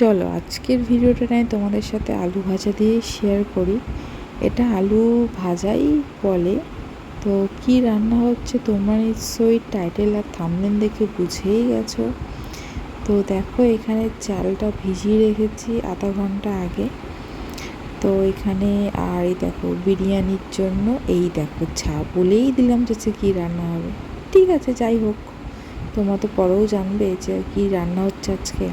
চলো, আজকের ভিডিওটা নয় তোমাদের সাথে আলু ভাজা দিয়ে শেয়ার করি। এটা আলু ভাজাই বলে। তো কি রান্না হচ্ছে তোমরা নিশ্চয়ই টাইটেল আর থামনেল দেখে বুঝেই গেছো। তো দেখো, এখানে চালটা ভিজিয়ে রেখেছি আধা ঘণ্টা আগে। তো এখানে আর এই দেখো, বিরিয়ানির জন্য এই দেখো ছা বলেই দিলাম যে সে কী রান্না হবে। ঠিক আছে, যাই হোক, তোমরা তো পরেও জানবে যে কী রান্না হচ্ছে আজকে।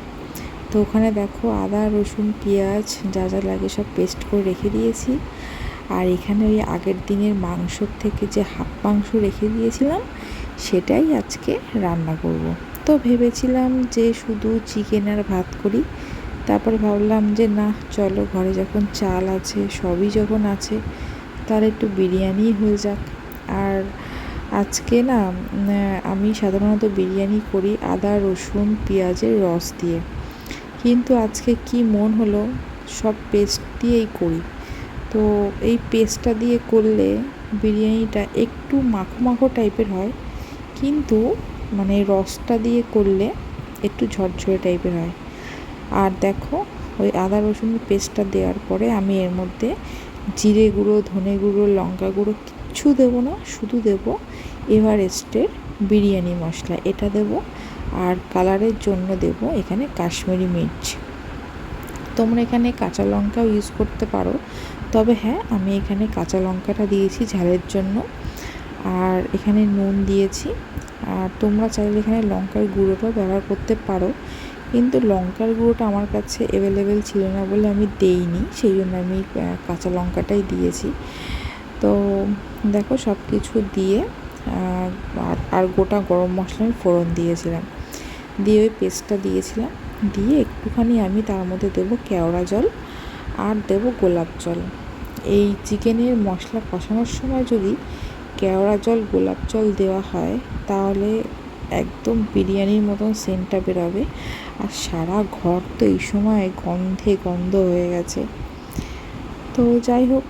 তো ওখানে দেখো আদা, রসুন, পেঁয়াজ যা যা লাগে সব পেস্ট করে রেখে দিয়েছি। আর এখানে ওই আগের দিনের মাংসর থেকে যে হাফ মাংস রেখে দিয়েছিলাম, সেটাই আজকে রান্না করব। তো ভেবেছিলাম যে শুধু চিকেন আর ভাত করি, তারপর ভাবলাম যে না, চলো ঘরে যখন চাল আছে, সবই যখন আছে, তাহলে একটু বিরিয়ানি হয়ে যাক। আর আজকে না আমি সাধারণত বিরিয়ানি করি আদা, রসুন, পেঁয়াজের রস দিয়ে। কিন্তু আজকে কি মন হলো, সব পেস্ট দিয়েই করি। তো এই পেস্টটা দিয়ে করলে বিরিয়ানিটা একটু মাখো মাখো টাইপের হয়, কিন্তু মানে রসটা দিয়ে করলে একটু ঝরঝরে টাইপের হয়। আর দেখো, ওই আদা রসুনের পেস্টটা দেওয়ার পরে আমি এর মধ্যে জিরে গুঁড়ো, ধনে গুঁড়ো, লঙ্কা গুঁড়ো কিচ্ছু দেবো না, শুধু দেবো এভারেস্টের বিরিয়ানি মশলা। এটা দেবো আর কালারের জন্য দেব এখানে কাশ্মীরি মির্চ। তোমরা এখানে কাঁচা লঙ্কাও ইউজ করতে পারো। তবে হ্যাঁ আমি এখানে কাঁচা লঙ্কাটা দিয়েছি ঝালের জন্য। আর এখানে নুন দিয়েছি। আর তোমরা চাইলে এখানে লঙ্কার গুঁড়োটাও ব্যবহার করতে পারো। কিন্তু লঙ্কার গুঁড়োটা আমার কাছে অ্যাভেলেবেল ছিল না বলে আমি দেইনি। সেই জন্য আমি কাঁচা লঙ্কাটাই দিয়েছি। তো দেখো সব কিছু দিয়ে আর গোটা গরম মশলা আমি ফোড়ন দিয়েছিলাম। দিয়ে ওই পেস্টটা দিয়েছিলাম। দিয়ে একটুখানি আমি তার মধ্যে দেবো কেওড়া জল আর দেবো গোলাপ জল। এই চিকেনের মশলা কষানোর সময় যদি কেওড়া জল, গোলাপ জল দেওয়া হয়, তাহলে একদম বিরিয়ানির মতন সেন্টটা বেরোবে। আর সারা ঘর তো এই সময় গন্ধে গন্ধ হয়ে গেছে। তো যাই হোক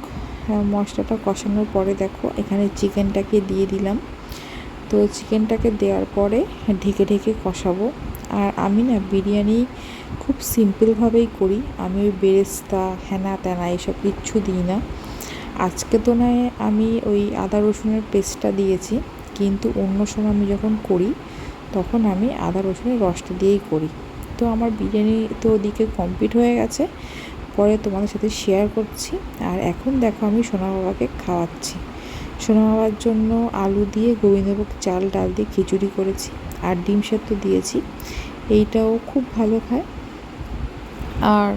মশলাটা কষানোর পরে দেখো, এখানে চিকেনটাকে দিয়ে দিলাম। তো চিকেনটাকে দেওয়ার পরে ঢেকে ঢেকে কষাবো। আর আমি না বিরিয়ানি খুব সিম্পলভাবেই করি। আমি ওই বেরেস্তা হ্যানা ত্যানা এসব কিচ্ছু দিই না। আজকে তো নয়, আমি ওই আদা রসুনের পেস্টটা দিয়েছি। কিন্তু অন্য সময় আমি যখন করি, তখন আমি আদা রসুনের রসটা দিয়েই করি। তো আমার বিরিয়ানি তো ওদিকে কমপ্লিট হয়ে গেছে। পরে তোমাদের সাথে শেয়ার করছি। আর এখন দেখো আমি সোনা বাবাকে খাওয়াচ্ছি। সোনা বাবার জন্য আলু দিয়ে গোবিন্দভোগ চাল, ডাল দিয়ে খিচুড়ি করেছি আর ডিম সেদ্ধ দিয়েছি। এইটাও খুব ভালো খায়। আর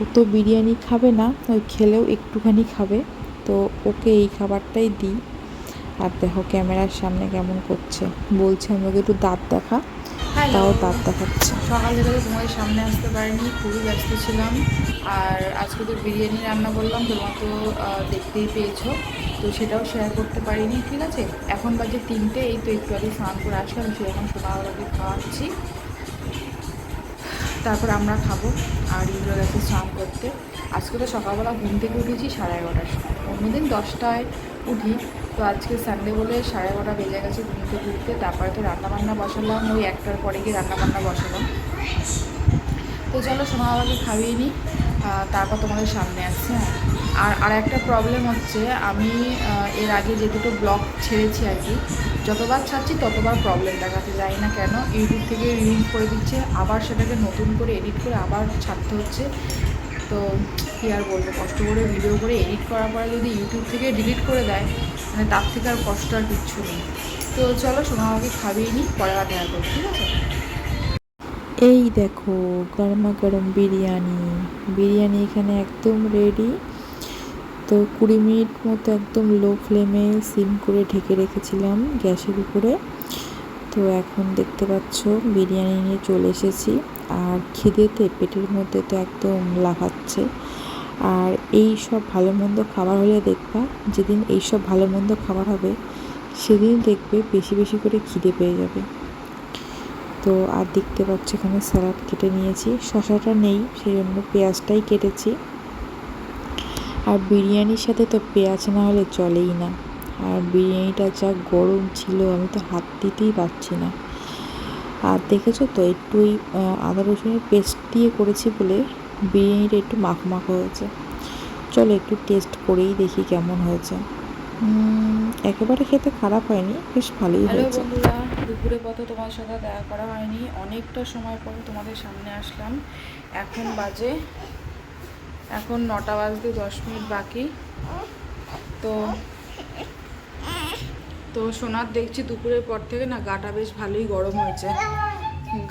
ও তো বিরিয়ানি খাবে না, ওই খেলেও একটুখানি খাবে। তো ওকে এই খাবারটাই দিই। আর দেখো ক্যামেরার সামনে কেমন করছে। বলছে, আমাকে একটু দাঁত দেখা। তাও দাঁত দেখাচ্ছে। সকাল থেকে তো তোমাদের সামনে আসতে পারিনি খুবই ব্যস্ত ছিলাম। আর আজকে তো বিরিয়ানি রান্না করলাম তোমরা তো দেখতেই পেয়েছ। তো সেটাও শেয়ার করতে পারিনি ঠিক আছে? এখন বাজে তিনটে এই তো একটু আগে স্নান করে আসলাম সেরকম সোনাওয়ালাকে খাওয়াচ্ছি। তারপর আমরা খাব আর ইন্দ্র গেছে স্নান করতে। আজকে তো সকালবেলা ঘুম থেকে উঠেছি সাড়ে এগারোটার সময়। অন্যদিন দশটায় উঠি তো আজকে সানডে বলে সাড়ে এগারোটা বেজে গেছে ঘুম ঘুরতে তারপরে তো রান্নাবান্না বসালাম, ওই একটার পরে গিয়ে রান্নাবান্না বসালাম। তো চলো, সোনা বাবাকে খাইয়ে নিই তারপর তোমাদের সামনে আসছে হ্যাঁ। আর আর একটা প্রবলেম হচ্ছে, আমি এর আগে যে দুটো ব্লগ ছেড়েছি আর কি, যতবার ছাড়ছি ততবার প্রবলেম দেখাতে যাই না কেন। ইউটিউব থেকে রিলিজ করে দিচ্ছে, আবার সেটাকে নতুন করে এডিট করে আবার ছাড়তে হচ্ছে। তো কী আর বলব, কষ্ট করে ভিডিও করে এডিট করার পরে যদি ইউটিউব থেকে ডিলিট করে দেয় মানে তার থেকে আর কষ্ট আর কিচ্ছু নেই। তো চলো সোনা আমাকে খাবিয়ে নিই, পরে আর দেখা করব, ঠিক আছে? এই দেখো, গরমা গরম বিরিয়ানি। বিরিয়ানি এখানে একদম রেডি তো কুড়ি মিনিট মতো একদম লো ফ্লেমে সিম করে ঢেকে রেখেছিলাম গ্যাসের উপরে। তো এখন দেখতে পাচ্ছ বিরিয়ানি নিয়ে চলে এসেছি। আর খিদেতে, পেটের মধ্যে তো একদম লাফাচ্ছে। আর এই সব ভালো মন্দ খাবার হলে দেখবা, যেদিন এই সব ভালো মন্দ খাবার হবে, সেদিন দেখবে বেশি বেশি করে খিদে পেয়ে যাবে। তো আর দেখতে পাচ্ছ এখানে স্যালাড কেটে নিয়েছি। শশাটা নেই সেই জন্য পেঁয়াজটাই কেটেছি। আর বিরিয়ানির সাথে তো পেঁয়াজ না হলে চলেই না। আর বিরিয়ানিটা যা গরম ছিল আমি তো হাত দিতেই পারছি না। আর দেখেছ তো একটু ওই আদা রসুনের পেস্ট দিয়ে করেছি বলে বিরিয়ানিটা একটু মাখো মাখো হয়েছে। চলো একটু টেস্ট করেই দেখি কেমন হয়েছে। একেবারে খেতে খারাপ হয়নি বেশ ভালোই হয়েছে। বন্ধুরা দুপুরে পথে তোমার সাথে দেখা করা হয়নি অনেকটা সময় পরে তোমাদের সামনে আসলাম। এখন বাজে এখন নটা বাজতে দশ মিনিট বাকি। তো তো সোনার দেখছি দুপুরের পর থেকে না গাটা বেশ ভালোই গরম হয়েছে।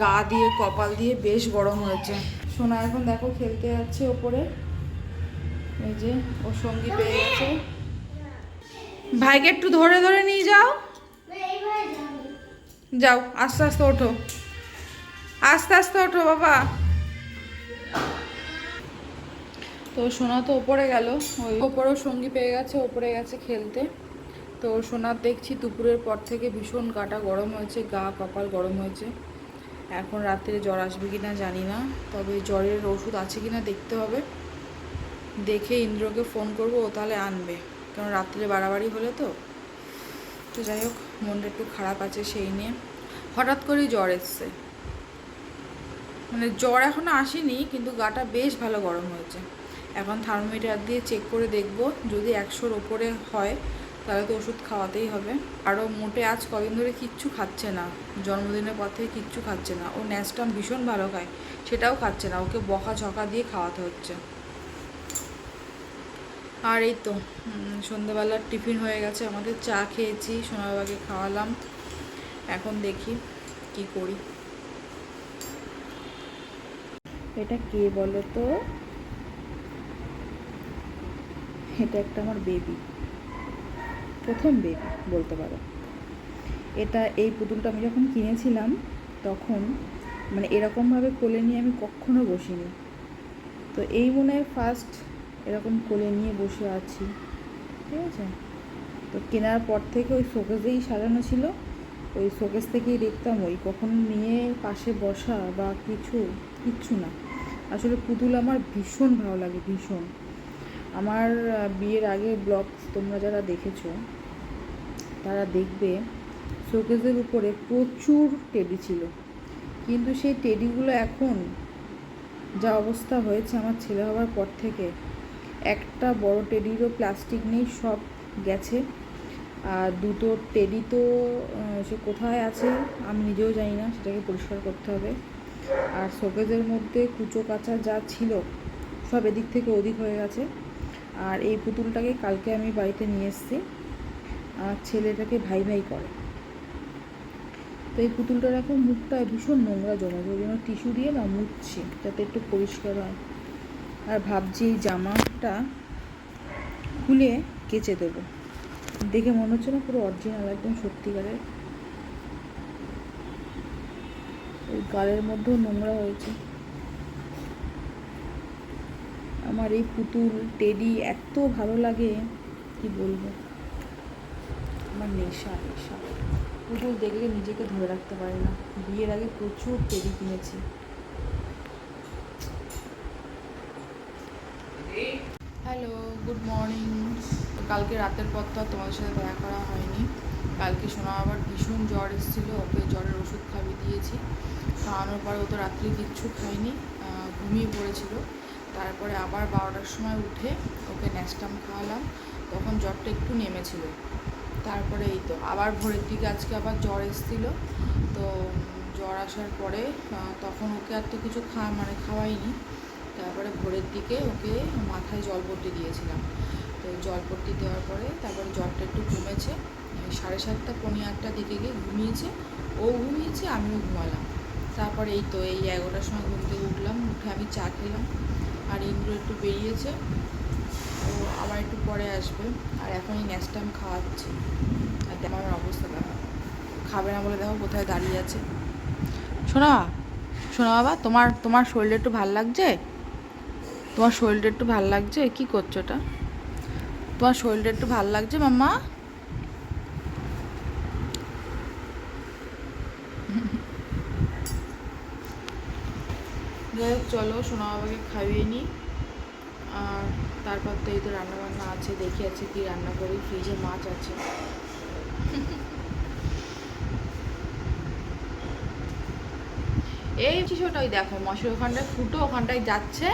গা দিয়ে, কপাল দিয়ে বেশ গরম হয়েছে। সোনা এখন দেখো খেলতে যাচ্ছে ওপরে। এই যে ওর সঙ্গী পেয়ে গেছে। ভাইকে একটু ধরে ধরে নিয়ে যাও। যাও, আস্তে আস্তে ওঠো। আস্তে আস্তে ওঠো বাবা। তো সোনা তো ওপরে গেল। ওই ওপরেও সঙ্গী পেয়ে গেছে, ওপরে গেছে খেলতে। তো সোনার দেখছি দুপুরের পর থেকে ভীষণ গাটা গরম হয়েছে, গা কপাল গরম হয়েছে। এখন রাত্রে জ্বর আসবে কিনা জানি না, তবে জ্বরের ওষুধ আছে কি না দেখতে হবে। দেখে ইন্দ্রকে ফোন করব, ও তাহলে আনবে, কারণ রাত্রে বাড়াবাড়ি হলে তো। তো যাই হোক, মনটা একটু খারাপ আছে সেই নিয়ে। হঠাৎ করেই জ্বর এসছে। মানে জ্বর এখনও আসেনি, কিন্তু গাটা বেশ ভালো গরম হয়েছে। এখন থার্মোমিটার দিয়ে চেক করে দেখব, যদি একশোর ওপরে হয় তাহলে তো ওষুধ খাওয়াতেই হবে। আরও মোটে আজ কদিন ধরে কিচ্ছু খাচ্ছে না। জন্মদিনের পর থেকে কিচ্ছু খাচ্ছে না। ও ন্যাসটাম ভীষণ ভালো খায়, সেটাও খাচ্ছে না। ওকে বকা ঝকা দিয়ে খাওয়াতে হচ্ছে। আর এই তো সন্ধ্যাবেলার টিফিন হয়ে গেছে। আমাদের চা খেয়েছি সোনা বাবাকে খাওয়ালাম। এখন দেখি কি করি। এটা কে বলো তো এটা একটা আমার বেবি প্রথম বেবি বলতে পারো। এটা এই পুতুলটা আমি যখন কিনেছিলাম, তখন মানে এরকমভাবে কোলে নিয়ে আমি কখনো বসিনি। তো এই মনে হয় ফার্স্ট এরকম কোলে নিয়ে বসে আছি, ঠিক আছে? তো কেনার পর থেকে ওই শোকেসেই সাজানো ছিল। ওই শোকেস থেকেই দেখতাম ওই কখন নিয়ে পাশে বসা বা কিছু, কিচ্ছু না। আসলে পুতুল আমার ভীষণ ভালো লাগে, ভীষণ। আমার বিয়ের আগে ব্লগ তোমরা যারা দেখেছ তারা দেখবে শোকেসের উপরে প্রচুর টেডি ছিল। কিন্তু সেই টেডিগুলো এখন যা অবস্থা হয়েছে আমার ছেলে হওয়ার পর থেকে, একটা বড় টেডিরও প্লাস্টিক নেই, সব গেছে। আর দুটো টেডি তো সে কোথায় আছে আমি নিজেও জানি না, সেটাকে পরিষ্কার করতে হবে। আর শোকেজের মধ্যে কুচো কাচা যা ছিল, সব এদিক থেকে ওদিক হয়ে গেছে। আর এই পুতুলটাকে কালকে আমি বাড়িতে নিয়ে এসেছি। আর ছেলেটাকে ভাই ভাই করে। তো এই পুতুলটার এখন মুখটা ভীষণ নোংরা জমা ওই জন্য টিস্যু দিয়ে না মুছছি, যাতে একটু পরিষ্কার হয়। আর ভাবছি এই জামাটা খুলে কেচে দেবো। দেখে মনে হচ্ছে না পুরো অরিজিনাল একদম সত্যিকারের। ওই গালের মধ্যেও নোংরা হয়েছে। আমার এই পুতুল, টেডি, এত ভালো লাগে, কি বলব? আমার নেশা নেশা। পুতুল দেখলে নিজেকে ধরে রাখতে পারি না। বিয়ের আগে প্রচুর টেডি কিনেছি। হ্যালো গুড মর্নিং কালকে রাতের পর তো তোমাদের সাথে দেখা করা হয়নি। কালকে শোনা আবার ভীষণ জ্বর এসেছিল, ওকে জ্বরের ওষুধ খাইয়ে দিয়েছি। খাওয়ানোর পরে ও তো রাত্রি কিচ্ছু খায়নি ঘুমিয়ে পড়েছিল। তারপরে আবার বারোটার সময় উঠে ওকে ন্যাস্টাম খাওয়ালাম। তখন জ্বরটা একটু নেমেছিল। তারপরে এই তো, আবার ভোরের দিকে আজকে আবার জ্বর এসেছিল। তো জ্বর আসার পরে তখন ওকে আর তো কিছু খা মানে খাওয়াইনি। তারপরে ভোরের দিকে ওকে মাথায় জলপট্টি দিয়েছিলাম। তো জলপট্টি দেওয়ার পরে তারপরে জ্বরটা একটু কমেছে। সাড়ে সাতটা পনেরো আটটা দিকে গিয়ে ঘুমিয়েছে। ও ঘুমিয়েছে, আমিও ঘুমালাম। তারপরে এই তো, এই এগারোটার সময় ঘুম থেকে উঠলাম, উঠে আমি চা খেলাম। আর ইন্দ্র একটু বেরিয়েছে। আবার একটু পরে আসবে। আর এখন এই ন্যাস্টা আমি খাওয়াচ্ছি। আর আমার অবস্থা, দেখো। খাবে না বলে দেখো কোথায় দাঁড়িয়ে আছে। শোনা শোনা বাবা, তোমার তোমার শরীরটা একটু ভালো লাগছে? তোমার শরীরটা একটু ভালো লাগছে? কি করছ ওটা তোমার শরীরটা একটু ভালো লাগছে মাম্মা? যাই হোক, চলো সোনা বাবাকে খাইয়ে নিই আর তারপর তো এই তো রান্নাবান্না আছে দেখি আছে কি রান্না করি ফ্রিজে মাছ আছে এই শিশুটা ওই দেখো মশের ওখানটায় ফুটো ওখানটায় যাচ্ছে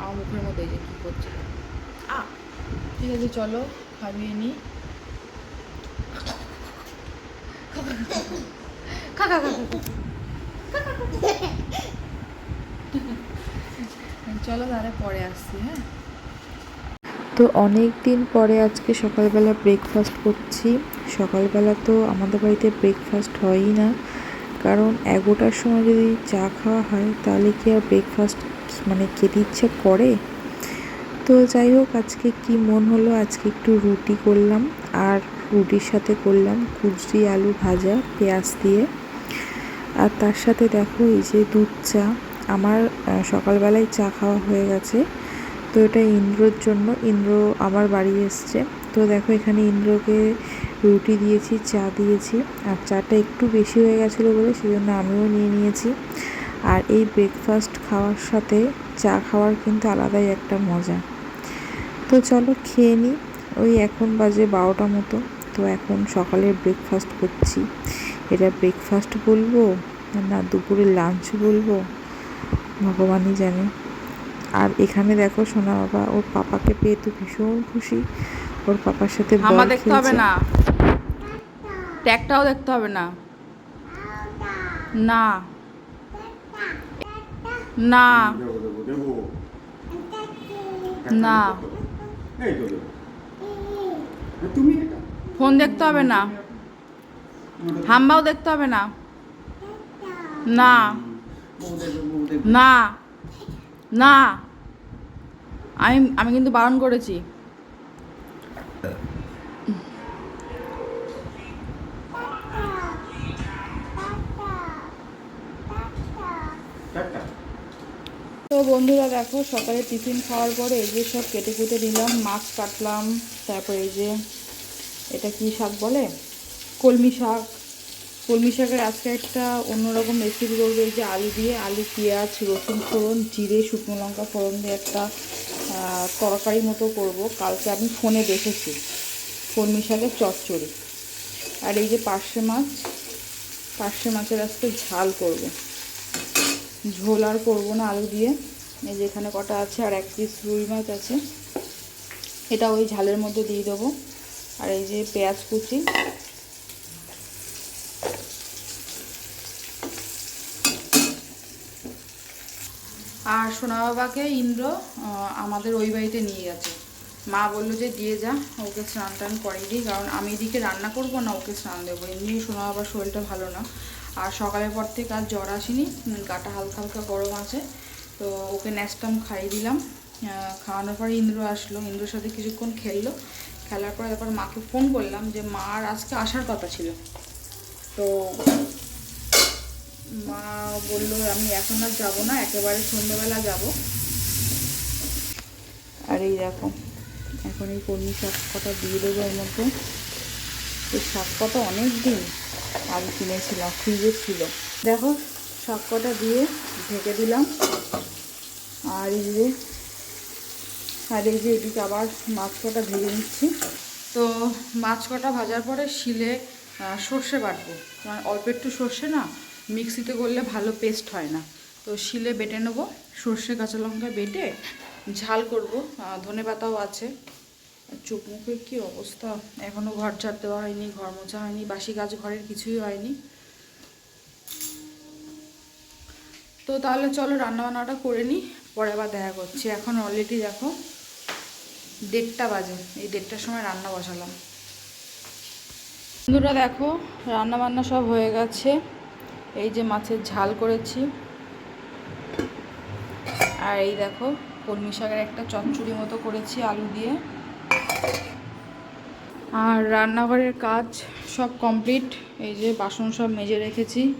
আমার মুখের মধ্যে যে কী করছে আ ঠিক আছে চলো খাবিয়ে নি খা খা খা খা, খা। চলো তাহলে পরে আসছি হ্যাঁ? তো অনেক দিন পরে আজকে সকালবেলা ব্রেকফাস্ট করছি। সকালবেলা তো আমাদের বাড়িতে ব্রেকফাস্ট হয়ই না। কারণ এগারোটার সময় যদি চা খাওয়া হয়, তাহলে কি আর ব্রেকফাস্ট মানে খেতে ইচ্ছে করে? তো যাই হোক, আজকে কি মন হলো, আজকে একটু রুটি করলাম। আর রুটির সাথে করলাম কুচরি আলু ভাজা, পেঁয়াজ দিয়ে। আর তার সাথে দেখো এই যে দুধ চা। আমার সকালবেলায় চা খাওয়া হয়ে গেছে। তো এটা ইন্দ্রর জন্য। ইন্দ্র আমার বাড়ি এসছে। তো দেখো এখানে ইন্দ্রকে রুটি দিয়েছি, চা দিয়েছি। আর চাটা একটু বেশি হয়ে গেছিল বলে সেজন্য আমিও নিয়ে নিয়েছি। আর এই ব্রেকফাস্ট খাওয়ার সাথে চা খাওয়ার কিন্তু আলাদাই একটা মজা। তো চলো খেয়ে নিই ওই এখন বাজে বারোটা মতো। তো এখন সকালের ব্রেকফাস্ট করছি। এটা ব্রেকফাস্ট বলব না দুপুরে লাঞ্চ বলব? ভগবানই জানে। আর এখানে দেখো সোনা বাবা ওর পাপাকে পেয়ে তো ভীষণ খুশি। ওর পাপার সাথে বল দেখতে হবে না। ট্যাগটাও দেখতে হবে না। না। না। না। ফোন দেখতে হবে না। হাম্বাও দেখতে হবে না। না। না না, আমি আমি কিন্তু বারণ করেছি। তো বন্ধুরা দেখো, সকালে টিফিন খাওয়ার পরে এই যে সব কেটে কুটে দিলাম মাছ কাটলাম, তারপরে এই যে, এটা কি শাক বলে? কলমি শাক। কলমি শাকের আজকে একটা অন্যরকম রেসিপি করব এই যে আলু দিয়ে আলু, পেঁয়াজ, রসুন ফোড়ন, জিরে, শুকনো লঙ্কা ফোড়ন দিয়ে একটা তরকারি মতো করব। কালকে আমি ফোনে দেখেছি কলমি শাকের চচ্চড়ি। আর এই যে পার্শে মাছ, পার্শে মাছের আজকে ঝাল করব। ঝোল আর করব না আলু দিয়ে। এই যে এখানে কটা আছে, আর এক পিস রুই মাছ আছে। এটা ওই ঝালের মধ্যে দিয়ে দেবো। আর এই যে পেঁয়াজ কুচি আর সোনা বাবাকে ইন্দ্র আমাদের ওই বাড়িতে নিয়ে গেছে। মা বলল যে, দিয়ে যা, ওকে স্নান টান করিয়ে দিই, কারণ আমি এদিকে রান্না করব না, ওকে স্নান দেবো। এমনি সোনা বাবার শরীরটা ভালো না। আর সকালের পর থেকে আর জ্বর আসেনি গাটা হালকা হালকা গরম আছে। তো ওকে ন্যাস্টাম খাইয়ে দিলাম। খাওয়ানোর পরে ইন্দ্র আসলো। ইন্দ্রর সাথে কিছুক্ষণ খেললো। খেলার পরে তারপর মাকে ফোন করলাম যে মার আজকে আসার কথা ছিল। তো মা বলল, আমি এখন আর যাব না, একেবারে সন্ধ্যেবেলা যাব। আর এই দেখো, এখন এই কর্মী শাক কটা দিয়ে দেবো এর মধ্যে। এই শাক কটা অনেক দিন আগে কিনেছিলাম, ফ্রিজে ছিল। দেখো, শাক কটা দিয়ে ঢেকে দিলাম। আর এই যে, আর এই যে এদিকে আবার মাছ কটা ভেজে নিচ্ছি। তো মাছ কটা ভাজার পরে শিলে সর্ষে বাটবো। মানে অল্প একটু সর্ষে না মিক্সিতে করলে ভালো পেস্ট হয় না। তো শিলে বেটে নেব, সর্ষে কাঁচা লঙ্কা বেটে ঝাল করব। ধনে পাতাও আছে। চোখ মুখের কী অবস্থা? এখনও ঘর ঝাড় দেওয়া হয়নি, ঘর মোছা হয়নি, বাসি কাজ ঘরের কিছুই হয়নি। তো তাহলে চলো রান্নাবান্নাটা করে নিই, পরে আবার দেখা করছি। এখন অলরেডি দেখো দেড়টা বাজে, এই দেড়টার সময় রান্না বসালাম। বন্ধুরা দেখো রান্না বান্না সব হয়ে গেছে। এই যে মাছের ঝাল করেছি। আর এই দেখো, কলমি শাকের একটা চচ্চড়ি মতো করেছি আলু দিয়ে। আর রান্নাঘরের কাজ সব কমপ্লিট। এই যে বাসন সব মেজে রেখেছি।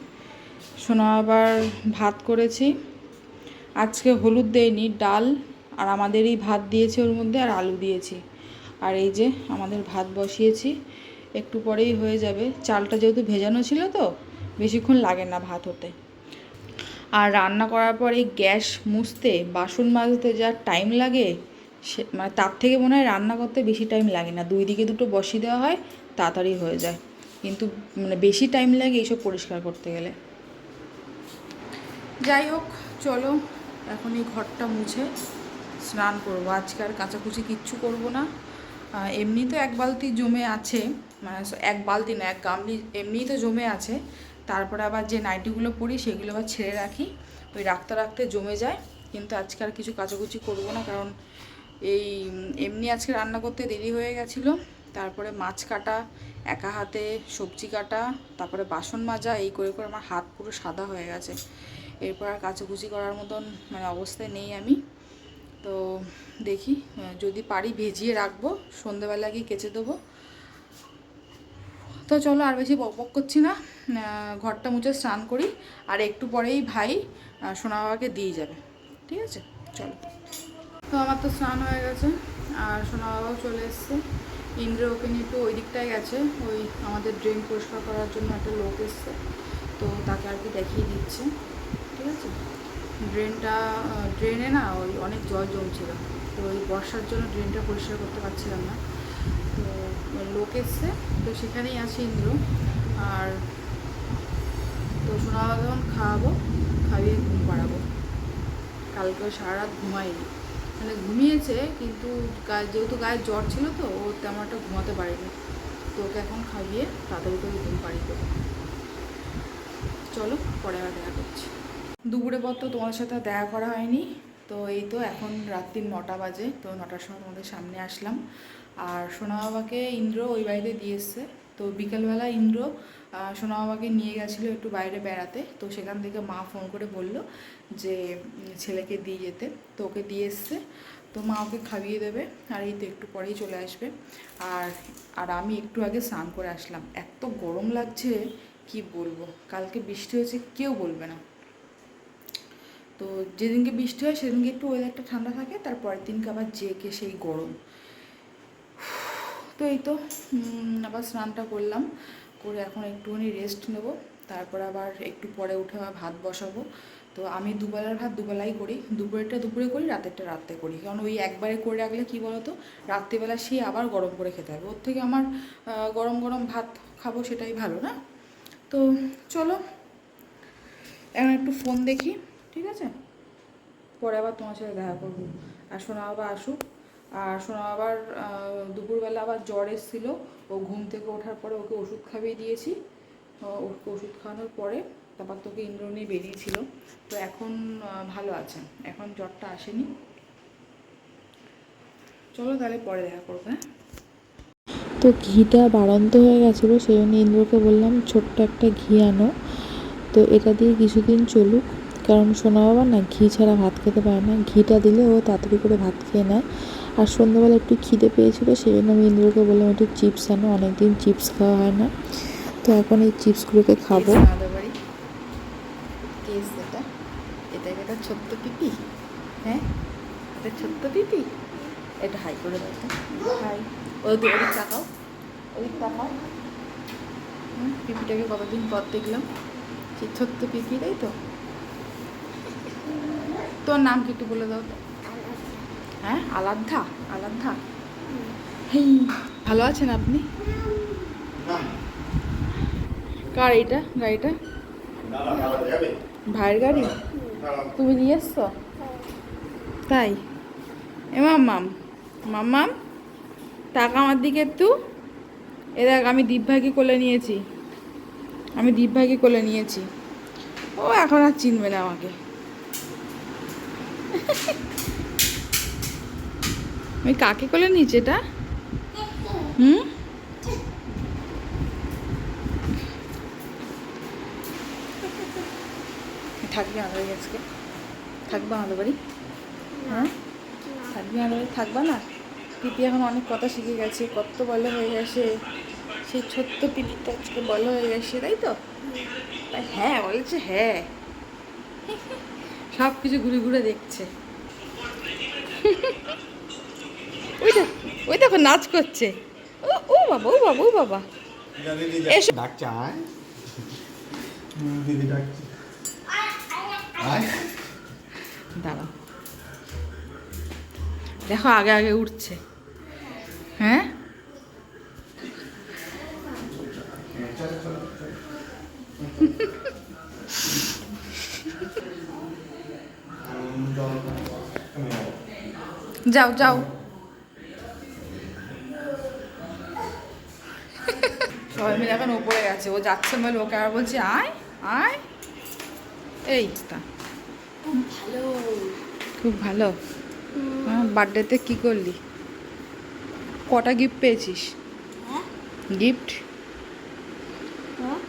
সোনা আবার ভাত করেছি। আজকে হলুদ দেয়নি ডাল, আর আমাদেরই ভাত দিয়েছে ওর মধ্যে, আর আলু দিয়েছি। আর এই যে আমাদের ভাত বসিয়েছি। একটু পরেই হয়ে যাবে। চালটা যেহেতু ভেজানো ছিল তো বেশিক্ষণ লাগে না ভাত হতে। আর রান্না করার পর এই গ্যাস মুছতে, বাসন মাজতে যা টাইম লাগে, সে মানে তার থেকে মনে হয় রান্না করতে বেশি টাইম লাগে না। দুই দিকে দুটো বসিয়ে দেওয়া হয়, তাড়াতাড়ি হয়ে যায়। কিন্তু মানে বেশি টাইম লাগে এইসব পরিষ্কার করতে গেলে। যাই হোক, চলো এখন এই ঘরটা মুছে স্নান করব। আজকে আর কাচাকুচি কিচ্ছু করব না। এমনি তো এক বালতি জমে আছে। মানে এক বালতি না, এক গামলি এমনিই তো জমে আছে। তারপরে আবার যে নাইটিগুলো পরি, সেগুলো আবার ছেড়ে রাখি। ওই রাখতে রাখতে জমে যায়। কিন্তু আজকে আর কিছু কাচাকুচি করব না, কারণ এই, এমনি আজকে রান্না করতে দেরি হয়ে গেছিল। তারপরে মাছ কাটা, একা হাতে সবজি কাটা, তারপরে বাসন মাজা, এই করে করে আমার হাত পুরো সাদা হয়ে গেছে। এরপর আর কাচাকুচি করার মতন মানে অবস্থায় নেই আমি। তো দেখি যদি পারি ভেজিয়ে রাখব, সন্ধেবেলা গিয়ে কেচে দেবো। তো চলো আর বেশি বক করছি না। ঘরটা মুছে স্নান করি। আর একটু পরেই ভাই সোনা বাবাকে দিয়ে যাবে। ঠিক আছে? চলো। তো আমার তো স্নান হয়ে গেছে। আর সোনা বাবাও চলে এসছে। ইন্দ্র ওকে নিয়ে একটু ওই দিকটায় গেছে। ওই আমাদের ড্রেন পরিষ্কার করার জন্য একটা লোক এসছে। তো তাকে আর কি দেখিয়ে দিচ্ছে। ঠিক আছে? ড্রেনটা ড্রেনে না ওই অনেক জল জমছিল। তো ওই বর্ষার জন্য ড্রেনটা পরিষ্কার করতে পারছিলাম না। লোক এসছে, তো সেখানেই আছে ইন্দ্র। আর তো সোনা যখন খাওয়াবো, খাইয়ে ঘুম পাড়াবো। কালকে সারা রাত ঘুমায়নি। মানে ঘুমিয়েছে, কিন্তু গায়ে, যেহেতু গায়ে জ্বর ছিল তো, ও তেমন একটা ঘুমাতে পারেনি। তো ওকে এখন খাইয়ে তাড়াতাড়ি করে ঘুম পাড়িয়ে দেবো। চলো, পরে আবার দেখা করছি। দুপুরে পর তো তোমার সাথে দেখা করা হয়নি। তো এই তো এখন রাত্রি নটা বাজে, তো নটার সময় তোমাদের সামনে আসলাম। আর সোনা বাবাকে ইন্দ্র ওই বাড়িতে দিয়ে এসছে। তো বিকেলবেলা ইন্দ্র সোনা বাবাকে নিয়ে গেছিল একটু বাইরে বেড়াতে। তো সেখান থেকে মা ফোন করে বলল যে ছেলেকে দিয়ে যেতে। তো ওকে দিয়ে এসছে। তো মা ওকে খাইয়ে দেবে আর এই তো একটু পরেই চলে আসবে। আর আর আমি একটু আগে স্নান করে আসলাম। এত গরম লাগছে, কি বলব? কালকে বৃষ্টি হয়েছে, কেউ বলবে না। তো যেদিনকে বৃষ্টি হয়, সেদিনকে একটু ওয়েদারটা ঠান্ডা থাকে, তারপরের দিনকে আবার জেকে সেই গরম। তো এই তো আবার স্নানটা করলাম, করে এখন একটুখানি রেস্ট নেব, তারপর আবার একটু পরে উঠে আবার ভাত বসাবো। তো আমি দুবেলার ভাত দুবেলাই করি, দুপুরেরটা দুপুরে করি, রাতেরটা রাত্রে করি। কারণ ওই একবারে করে রাখলে কি বলতো, রাত্রিবেলা সেই আবার গরম করে খেতে হবে ওর থেকে আমার গরম গরম ভাত খাব সেটাই ভালো, না? তো চলো, এখন একটু ফোন দেখি, ঠিক আছে? পরে আবার তোমার সাথে দেখা করব। আর সোনা বাবা আসুক। আর সোনা আবার দুপুরবেলা আবার জ্বর এসেছিল, ও ঘুম থেকে ওঠার পরে ওকে ওষুধ খাইয়ে দিয়েছি। ওকে ওষুধ খাওয়ানোর পরে তারপর তোকে ইন্দ্রণী বেরিয়েছিল। তো এখন ভালো আছে এখন জ্বরটা আসেনি। চলো তাহলে পরে দেখা করব হ্যাঁ? তো ঘিটা বাড়ন্ত হয়ে গেছিল, সেই জন্য ইন্দ্রকে বললাম, ছোট্ট একটা ঘি আনো। তো এটা দিয়ে কিছুদিন চলুক। কারণ সোনা বাবা না ঘি ছাড়া ভাত খেতে পারে না। ঘিটা দিলে ও তাড়াতাড়ি করে ভাত খেয়ে নেয়। আর সন্ধ্যাবেলা একটু খিদে পেয়েছিল সেই জন্য আমি ইন্দ্রকে বললাম একটু চিপস আনো অনেকদিন চিপস খাওয়া হয় না। তো এখন এই চিপসগুলোকে খাব। কেস বাড়ি। কেস এটা এটা একটা ছোট্ট পিপি? হ্যাঁ? এটা ছোট্ট পিপি? এটা হাই করে দাও তো। হাই। ওদিক ওদিক তাকাও। ওদিক তাকাও। হুম, পিপিটাকে কতদিন পর দেখলাম। সেই ছোট্ট পিপি তাই তো? তোর নাম কি একটু বলে দাও তো। হ্যাঁ? আলাদ্ধা আলাদ্ধা হেই, ভালো আছেন আপনি? কার এটা গাড়িটা? ভাইয়ের গাড়ি? তুমি নিয়ে এসছো? তাই? এ মাম্মাম মাম্মাম, টাকা আমার দিকে একটু। এ দেখ, আমি দীপভাগি কোলে নিয়েছি। আমি দীপভাগি কোলে নিয়েছি। ও এখন আর চিনবে না আমাকে। আমি কাকে কোলে এটা? হুম? থাকবে আমাদের আজকে? থাকবে আমাদের বাড়ি? হ্যাঁ থাকবে আমাদের বাড়ি? থাকবা না? পিপি এখন অনেক কথা শিখে গেছে কত বলে হয়ে গেছে। সেই ছোট্ট পিপিটা আজকে বলো হয়ে গেছে তাই তো? হ্যাঁ বলেছে হ্যাঁ। সব কিছু ঘুরে ঘুরে দেখছে। ওই দেখো ওই দেখো নাচ করছে। ও ও বাবা ও বাবা ও বাবা। এসো। ডাকছে আয়। দিদি ডাকছে। দাঁড়াও। দেখো আগে আগে উঠছে। হ্যাঁ? যাও যাও। সবাই মিলে এখন উপরে গেছে। ও যাচ্ছে বলে ওকে আর বলছি আয় আয়। এই ভালো। খুব ভালো। বার্থডেতে কি করলি? কটা গিফট পেয়েছিস? হ্যাঁ? গিফট হ্যাঁ।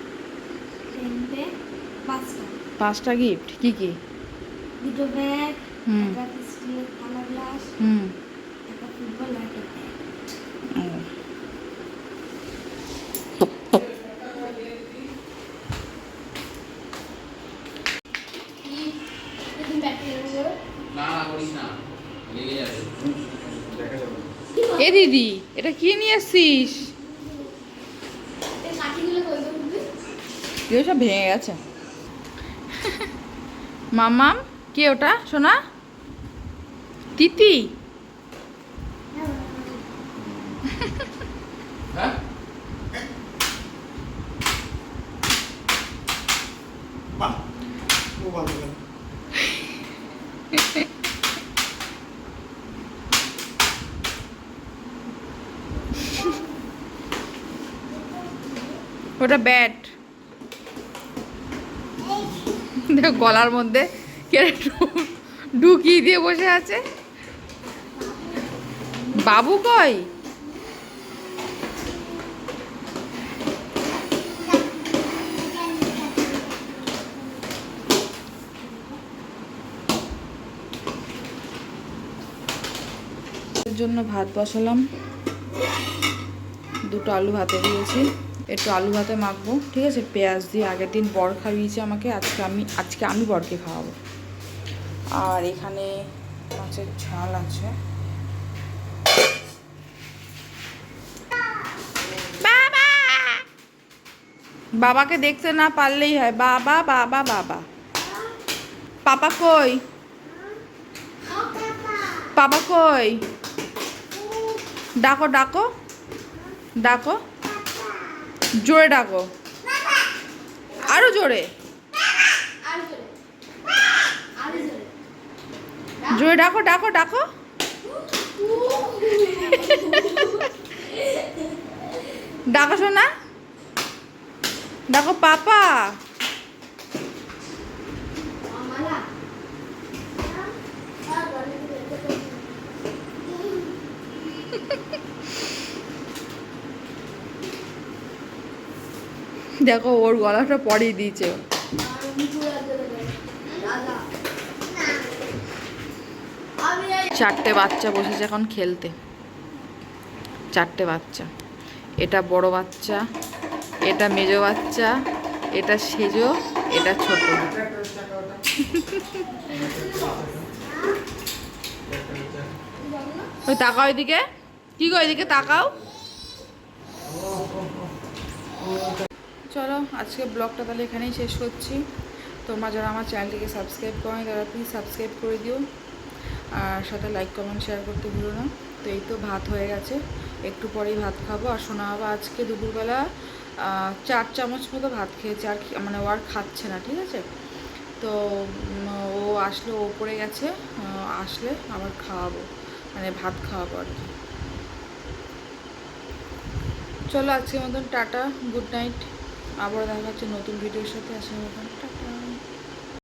পাঁচটা। পাঁচটা গিফট কি কি? দুটো ব্যাগ হুম। গ্লাস হুম একটা ফুটবল আর যাবে এ দিদি এটা কি নিয়ে এগুলো সব ভেঙে গেছে। মামাম কে ওটা? সোনা? তিতি হ্যাঁ ওটা ব্যাট দেখো গলার মধ্যে ঢুকিয়ে দিয়ে বসে আছে? বাবু কই? জন্য ভাত বসালাম। দুটো আলু ভাতে দিয়েছি। একটু আলু ভাতে মাখবো, ঠিক আছে? পেঁয়াজ দিয়ে আগের দিন বর খাইয়েছে আমাকে, আজকে আমি আজকে আমি বরকে খাওয়াবো। আর এখানে মাছের ঝাল আছে বাবা বাবাকে দেখতে না পারলেই হয়। বাবা বাবা বাবা। পাপা কই? পাপা কই? ডাকো ডাকো। ডাকো। জোরে ডাকো। আরও জোরে। জোরে ডাকো ডাকো ডাকো। ডাকো শোনা। ডাকো পাপা। দেখো, ওর গলাটা পরিয়ে দিয়েছে। চারটে বাচ্চা বসেছে এখন খেলতে। চারটে বাচ্চা। এটা বড় বাচ্চা। এটা মেজো বাচ্চা, এটা সেজো, এটা ছোট। ওই তাকাও এদিকে। কি গো এদিকে তাকাও। চলো, আজকে ব্লগটা তাহলে এখানেই শেষ করছি। তোমরা যারা আমার চ্যানেলটিকে সাবস্ক্রাইব করো তারা প্লিজ সাবস্ক্রাইব করে দিও। আর সাথে লাইক কমেন্ট শেয়ার করতে ভুলো না। তো এই তো ভাত হয়ে গেছে। একটু পরেই ভাত খাব। আর শোনা বাবা আজকে দুপুরবেলা চার চামচ মতো ভাত খেয়েছে আর মানে ও আর খাচ্ছে না, ঠিক আছে? তো ও আসলে, ও পড়ে গেছে আসলে আবার খাওয়াবো মানে ভাত খাওয়াবো আর কি। চলো আজকের মতন টাটা, গুড নাইট, আবার দেখা হচ্ছে নতুন ভিডিওর সাথে আসার মতন